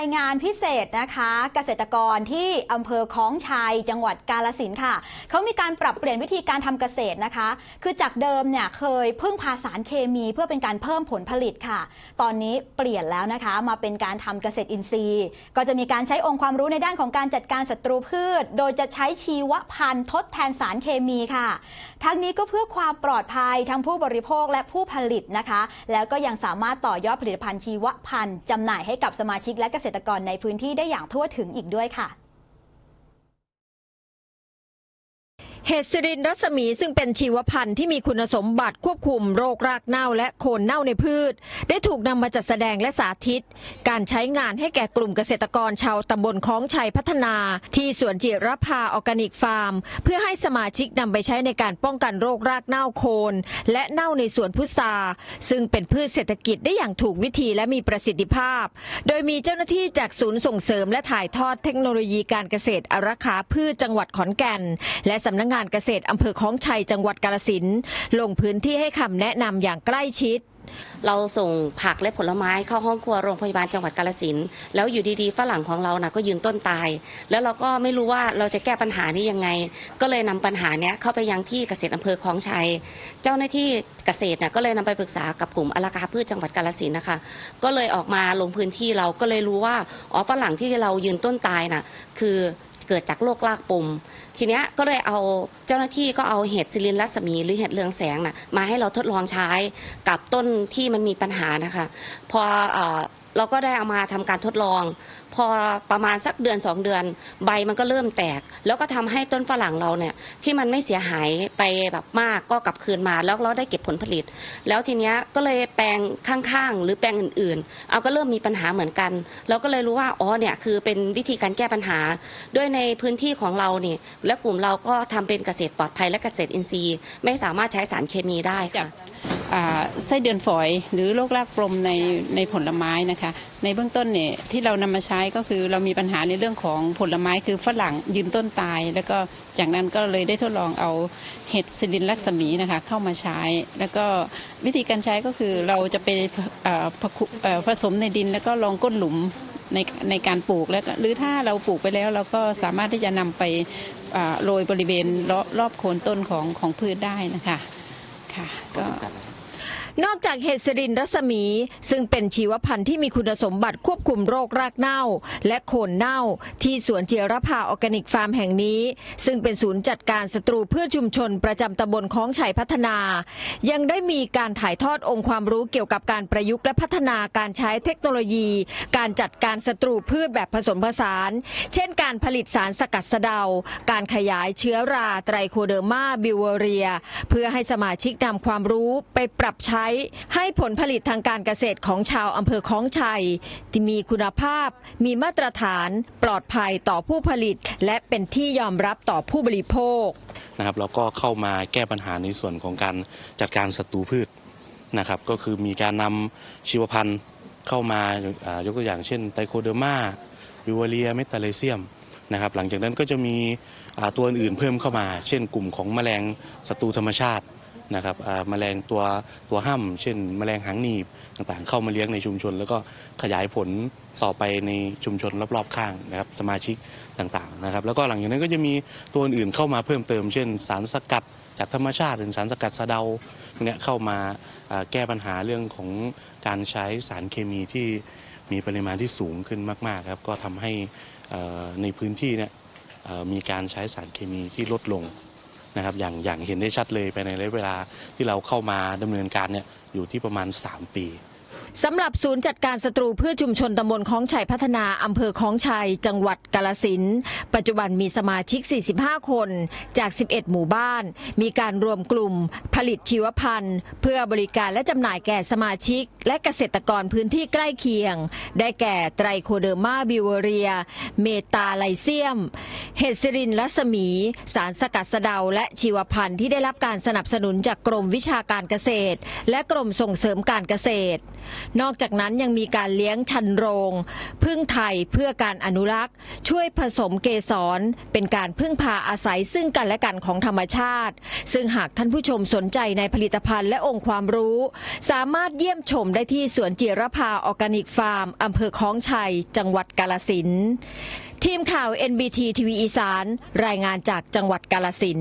ายงานพิเศษนะคะ เกษตรกรที่อำเภอคล้องชัยจังหวัดกาลสินค่ะ เขามีการปรับเปลี่ยนวิธีการทำเกษตรนะคะ คือจากเดิมเนี่ยเคยพึ่งพาสารเคมีเพื่อเป็นการเพิ่มผลผลิตค่ะ ตอนนี้เปลี่ยนแล้วนะคะมาเป็นการทำเกษตรอินทรีย์ ก็จะมีการใช้องค์ความรู้ในด้านของการจัดการศัตรูพืช โดยจะใช้ชีวพันธุ์ทดแทนสารเคมีค่ะ ทั้งนี้ก็เพื่อความปลอดภัยทั้งผู้บริโภคและผู้ผลิตนะคะ แล้วก็ยังสามารถต่อยอดผลิตภัณฑ์ชีวพันธุ์จำหน่ายให้กับสมาชิกและเกษตรกรในพื้นที่ได้อย่างทั่วถึงอีกด้วยค่ะ เห็ดซิรินรัศมีซึ่งเป็นชีวพันธุ์ที่มีคุณสมบัติควบคุมโรครากเน่าและโคนเน่าในพืช ได้ถูกนำมาจัดแสดงและสาธิต การใช้งานให้แก่กลุ่มเกษตรกรชาวตำบลคล้องชัยพัฒนา ที่สวนจิรภาออร์แกนิกฟาร์ม เพื่อให้สมาชิกนำไปใช้ในการป้องกันโรครากเน่าโคน และเน่าในสวนพุทราซึ่งเป็นพืชเศรษฐกิจได้อย่างถูกวิธีและมีประสิทธิภาพ โดยมีเจ้าหน้าที่จากศูนย์ส่งเสริม และถ่ายทอดเทคโนโลยีการเกษตรอารักขาพืชจังหวัดขอนแก่น และสำนักงานเกษตรอำเภอคลองชัยจังหวัดกาลสินลงพื้นที่ให้คำแนะนำอย่างใกล้ชิดเราส่งผักและผลไม้เข้าห้องครัวโรงพยาบาลจังหวัดกาลสินแล้วอยู่ดีๆฝรั่งของเรานะก็ยืนต้นตาย แล้วเราก็ไม่รู้ว่าเราจะแก้ปัญหานี้ยังไง ก็เลยนำปัญหาเนี้ยเข้าไปยังที่เกษตรอำเภอคลองชัย เจ้าหน้าที่เกษตรน่ะก็เลยนำไปปรึกษากับกลุ่มอาราคาพืชจังหวัดกาลสินนะคะ ก็เลยออกมาลงพื้นที่เราก็เลยรู้ว่าอ๋อฝรั่งที่เรายืนต้นตายน่ะคือ เกิดจากโรคลากปุ่มทีเนี้ยก็เลยเอาเจ้าหน้าที่ก็เอาเห็ดซิลินรัศมี หรือเห็ดเรืองแสงน่ะมาให้เราทดลองใช้กับต้นที่มันมีปัญหานะคะ พออ เราก็ได้เอามาทำการทดลอง พอประมาณสักเดือน 2 เดือน ใบมันก็เริ่มแตก แล้วก็ทำให้ต้นฝรั่งเราเนี่ยที่มันไม่เสียหายไปแบบมากก็กลับคืนมา แล้วเราได้เก็บผลผลิต แล้วทีเนี้ยก็เลยแปลงข้างๆ หรือแปลงอื่นๆ เอาก็เริ่มมีปัญหาเหมือนกัน เราก็เลยรู้ว่าอ๋อเนี่ยคือเป็นวิธีการแก้ปัญหา ด้วยในพื้นที่ของเราเนี่ยและกลุ่มเราก็ทำเป็นเกษตรปลอดภัยและเกษตรอินทรีย์ ไม่สามารถใช้สารเคมีได้ค่ะ ไส้เดือนฝอยหรือโรครากปรมในในผลไม้นะคะ ในเบื้องต้นเนี่ยที่เรานำมาใช้ก็คือเรามีปัญหาในเรื่องของผลไม้คือฝรั่งยืนต้นตาย แล้วก็จากนั้นก็เลยได้ทดลองเอาเห็ดซิลินลักษมีนะคะเข้ามาใช้ แล้วก็วิธีการใช้ก็คือเราจะไปผสมในดินแล้วก็ลองก้นหลุมในในการปลูกแล้วหรือถ้าเราปลูกไปแล้วเราก็สามารถที่จะนำไปโรยบริเวณรอบโคนต้นของของพืชได้นะคะค่ะก็ นอกจากเห็ดซิรินรัศมี ซึ่งเป็นชีวพันธุ์ที่มีคุณสมบัติควบคุมโรครากเน่า และโคนเน่า ที่สวนเจียรภาออร์แกนิกฟาร์มแห่งนี้ ซึ่งเป็นศูนย์จัดการศัตรูพืชชุมชนประจำตำบลคล้องชัยพัฒนา ยังได้มีการถ่ายทอดองค์ความรู้เกี่ยวกับการประยุกต์และพัฒนาการใช้เทคโนโลยี การจัดการศัตรูพืชแบบผสมผสาน เช่น การผลิตสารสกัดสะเดา การขยายเชื้อราไตรโคเดอร์มาบิวเวเรีย เพื่อให้สมาชิกนำความรู้ไปปรับใช้ให้ผลผลิตทางการเกษตรของชาวอำเภอคล้องชัย ที่มีคุณภาพ มีมาตรฐาน ปลอดภัยต่อผู้ผลิต และเป็นที่ยอมรับต่อผู้บริโภคนะครับแล้วก็เข้ามาแก้ปัญหาในส่วนของการจัดการศัตรูพืชนะครับก็คือมีการนำชีวพันธุ์เข้ามาายกตัวอย่างเช่นไตโคเดอร์มาวิวเรียเมตาเลเซียมนะครับหลังจากนั้นก็จะมีอ่าตัวอื่นๆเพิ่มเข้ามา เช่นกลุ่มของแมลงศัตรูธรรมชาติ นะครับอ่าแมลงตัวตัวห้ำเช่นแมลงหางหนีบต่างๆ เข้ามาเลี้ยงในชุมชน แล้วก็ขยายผลต่อไปในชุมชนรอบๆข้างนะครับสมาชิกต่างๆนะครับแล้วก็หลังจากนั้นก็จะมีตัวอื่นเข้ามาเพิ่มเติม เช่น สารสกัดจากธรรมชาติหรือสารสกัดสะเดาพวกเนี้ยเข้ามาแก้ปัญหาเรื่องของการใช้สารเคมีที่มีปริมาณที่สูงขึ้นมากๆครับก็ทำให้ในพื้นที่เนี่ยมีการใช้สารเคมีที่ลดลง นะครับอย่างอย่างเห็นได้ชัดเลยไปในระยะเวลาที่เราเข้ามาดำเนินการเนี่ยอยู่ที่ประมาณ 3 ปี สำหรับศูนย์จัดการศัตรูพืชชุมชนตำบลคลองชัยพัฒนาอำเภอคลองชัย จังหวัดกาลสินปัจจุบันมีสมาชิก 45 คนจาก 11 หมู่บ้าน มีการรวมกลุ่ม ผลิตชีวพันธุ์ เพื่อบริการและจำหน่ายแก่สมาชิก และเกษตรกรพื้นที่ใกล้เคียง ได้แก่ไตรโคเดอร์มาบิวเรีย เมตาไลเซียม เฮดซิรินรัศมี สารสกัดสะเดาและชีวพันธุ์ที่ได้รับการสนับสนุนจากกรมวิชาการเกษตร และกรมส่งเสริมการเกษตรนอกจากนั้นยังมีการเลี้ยงชันโรง พึ่งไทยเพื่อการอนุรักษ์ ช่วยผสมเกสร เป็นการพึ่งพาอาศัยซึ่งกันและกันของธรรมชาติ ซึ่งหากท่านผู้ชมสนใจในผลิตภัณฑ์และองค์ความรู้ สามารถเยี่ยมชมได้ที่สวนจิรภาออร์แกนิกฟาร์มอำเภอคลองชัย จังหวัดกาลสินทีมข่าว NBT ทีวีอีสาน รายงานจากจังหวัดกาลสิน